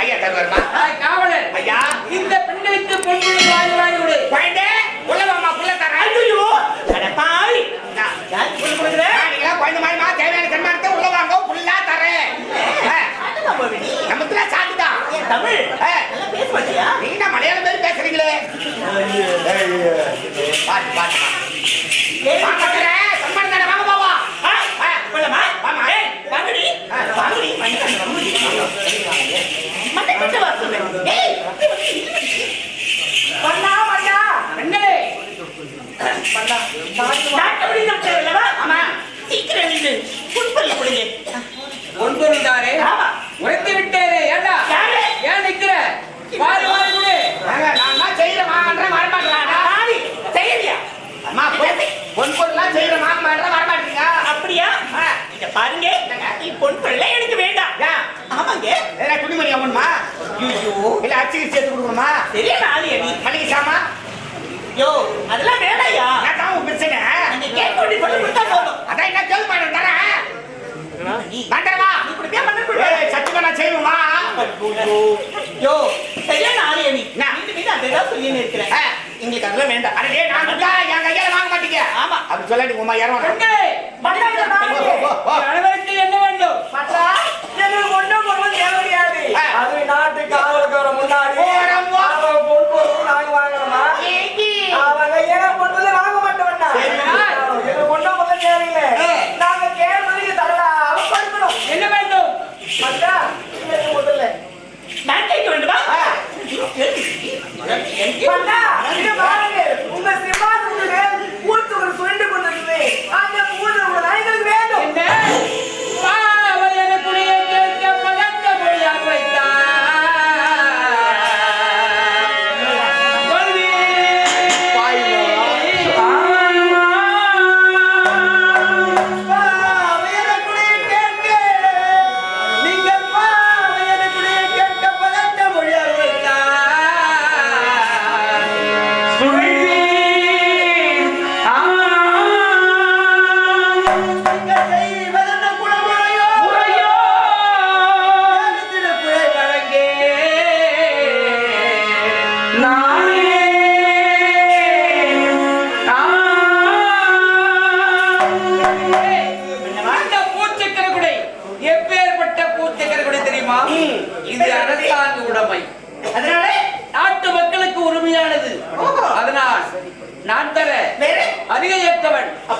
ஐயா தருவாருமா காவலர். ஐயா. இந்த பெண்களுக்கு பொன்னுரை வாங்கி வாங்கி கொடு. குழந்தை உள்ள வாமா புள்ள தரேன் ஐயோ அட பாவி. யார் சொல்லி கொடுக்குற நீங்களா குழந்தை மாதிரிமா தேவையான சன்மானத்தை உள்ள வாங்க புள்ளா தரேன் நமக்குலாம் ஏன் தமிழ். பேச மாட்டியா நீங்க மலையாளம் பேர் பேசுறீங்களே. வாங்க தரேன் சன்மானம் தானே வாங்க பாவா வாங்கடி. வாங்கடி, மண்ணு, மண்ணு, மண்ணு கிட்ட வா சொல்லு. ஏய், பண்ணா, பண்ணா. பெண்களே நாட்டுப்படி நம்ம தேவையில்லவா? ஆமா. சீக்கிரம் எழுந்து. புட்பல்ல கொடுங்க. பொன்பொருள் தாரே ஆமா. உரைத்து விட்டேரே ஏண்டா யாரு? ஏன் நிக்கிற வாரி வாரி கொடு வாங்க, நான் தான் செய்யறேன் வாங்கன்றேன் வரமாட்டேங்கிறாடா. பாவி, செய்யலையா? அம்மா பொன் பொன் பொருள்லாம் செய்யறேன் வாங்க மாட்டேன் வரமாட்டீங்க அப்படியா ஆ. இத பாருங்க நீ பொன் பிள்ளை எனக்கு வேண்டாம்? ஆமாங்க. ஏன்னா துணிமணி அம்மன்மா. ஐயோ இல்ல அரிசி சேர்த்து கொடுக்கணுமா? சரியான ஆளு நீ. மளிகை சாமா. யோ அதெல்லாம் வேண்டாயா நான் தான் உன் பிரச்சனை. நீங்க கேட்க வேண்டிய பொண்ணு கொடுத்தா போதும். அதான் என்ன கேள்வி பண்ண தரேன். நீ. வேண்டாமா நீ கொடுப்பியா பண்ண சத்தியமா நான் செய்வேமா யோ சரியான ஆளு நீ. என்ன? மீண்டும் மீண்டும் அதான் சொல்லி இருக்கிறேன். எங்களுக்கு அதெல்லாம் வேண்டாம். அட நான் என் கையால வாங்க மாட்டீங்க. ஆமா. அப்படி சொல்லாடி உமா யாரும்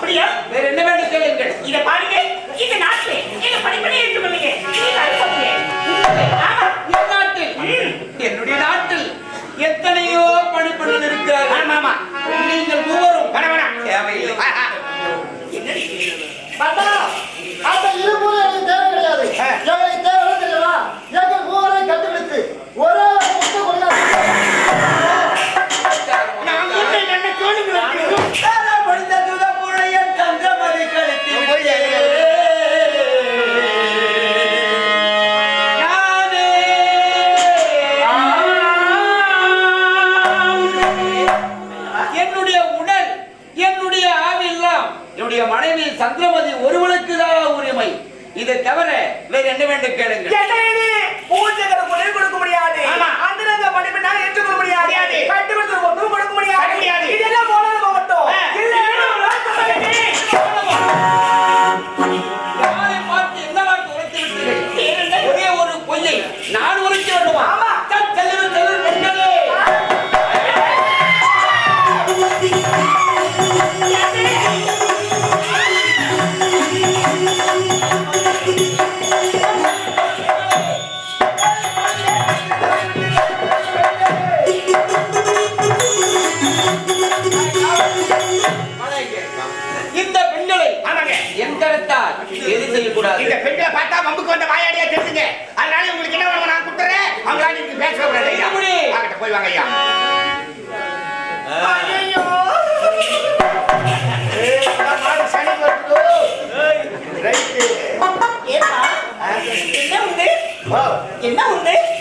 அப்படியா? வேற என்ன வேண்டும் கேளுங்கள். இதை பாருங்க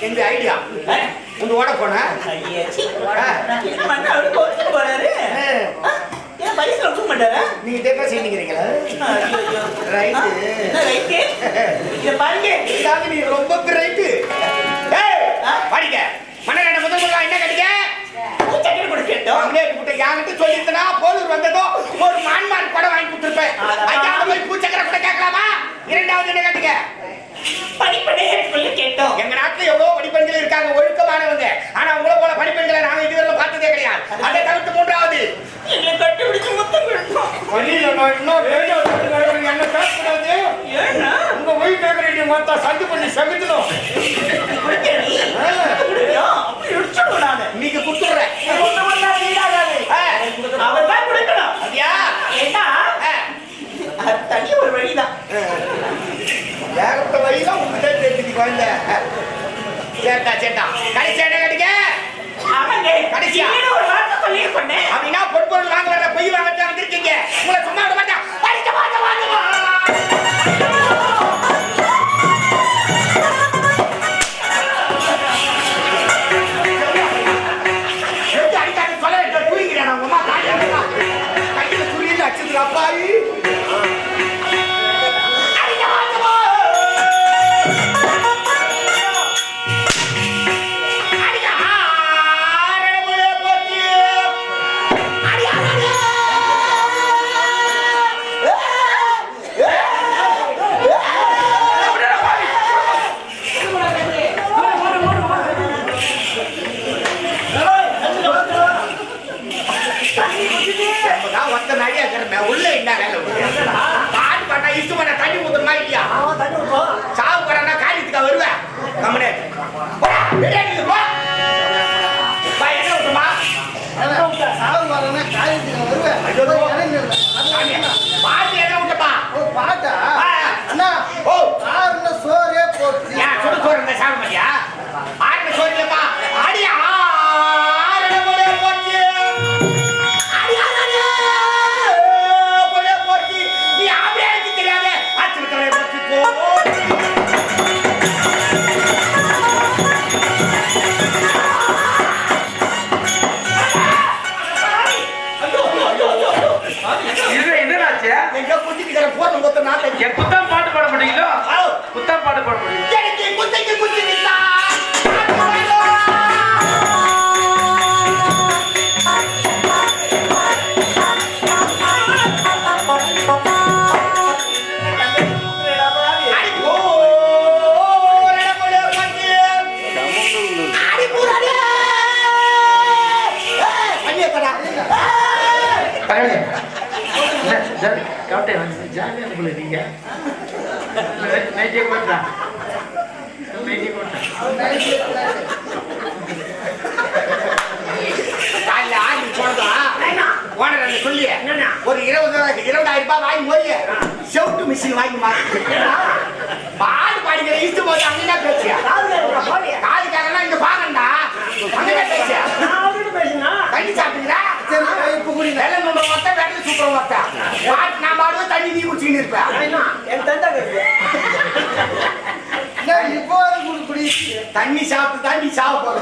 எங்க ஐடியா? உங்க ஓட போன. போறாரு? ஏன் வயசுல ஒத்துக்க மாட்டாரா? நீங்க டேப்பா செய்யுங்கிறீங்களா ரைட்டு ரைட்டு பாருங்க. நீ ரொம்ப பிரைட்டு ஏய் பாடிங்க முதல் முதல்ல என்ன கடிக்க பூச்சக்கடி கூட கேட்டோம் அங்கே கிட்ட யாங்கிட்ட சொல்லிருந்தனா போலூர் வந்ததோ ஒரு மான்மான் கூட வாங்கி கொடுத்துருப்பேன். ஐயா போய் பூச்சக்கரை கூட கேட்கலாமா? இரண்டாவது என்ன கட்டுங்க படிப்பனே சொல்லி கேட்டோம். எங்க நாட்டுல எவ்வளவு படிப்பெண்கள் இருக்காங்க ஒழுக்கமானவங்க. ஆனா உங்களை போல படிப்பெண்களை நாங்க இதுவரை பார்த்ததே கிடையாது. அதை தவிர்த்து மூன்றாவது. எங்களை முத்தம் நான் இன்னும் ரேடியோ என்ன பேசக்கூடாது? ஏன்னா? உங்க ஒய் கேட்கறீங்க மொத்தா சந்து பண்ணி நானு இன்னைக்கு குடுத்துடுறேன். அவர் தான் கொடுக்கணும் அப்படியா ஏன்னா ஆ. அது தனி ஒரு வழிதான் ஏகப்பட்ட வழிதான் உங்ககிட்ட தெரிஞ்சு குழந்தை சேட்டா சேட்டா. கடைசி என்ன ஆமாங்க கடைசியா? ஒரு வார்த்தை சொல்லி சொன்னேன் அப்படின்னா பொற்பொருள் வாங்க பொய் வாங்கத்தான் வந்திருக்கீங்க. உங்களை சும்மா பாட்டு என்ன விட்டுப்பா ஓ, பாட்டா. அண்ணா ஓ. ஆறுன சோறே போச்சு சுடு சோறு இந்த சாவு மாதிரியா ஆறு சோறு இல்லப்பா. மிஷின் வாங்கி பாடு பாடிக்கிற இஷ்டு போது அங்கே பேசியா காதுக்காரனா இங்க பாக்கண்டா அங்கே பேசியா தண்ணி சாப்பிட்டீங்களா இப்ப குடிங்க. வெள்ளம் நுண்ட ஒத்த வெள்ளம் சூப்பர் ஒத்த பாட்டு நான் பாடுவேன் தண்ணி நீ குடிச்சுக்கின்னு இருப்பேன் ஏன் இப்போ அது குடி குடி. தண்ணி சாப்பிட்டு தண்ணி சாவ போற.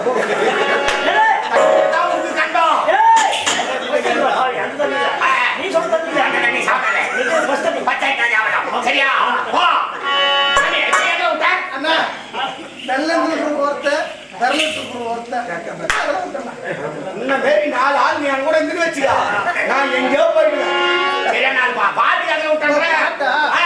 நாலு ஆள் நீ கூட இருந்து வச்சுக்கா நான் எங்கேயோ போயிடுவேன் நான் பா பாட்டு அங்க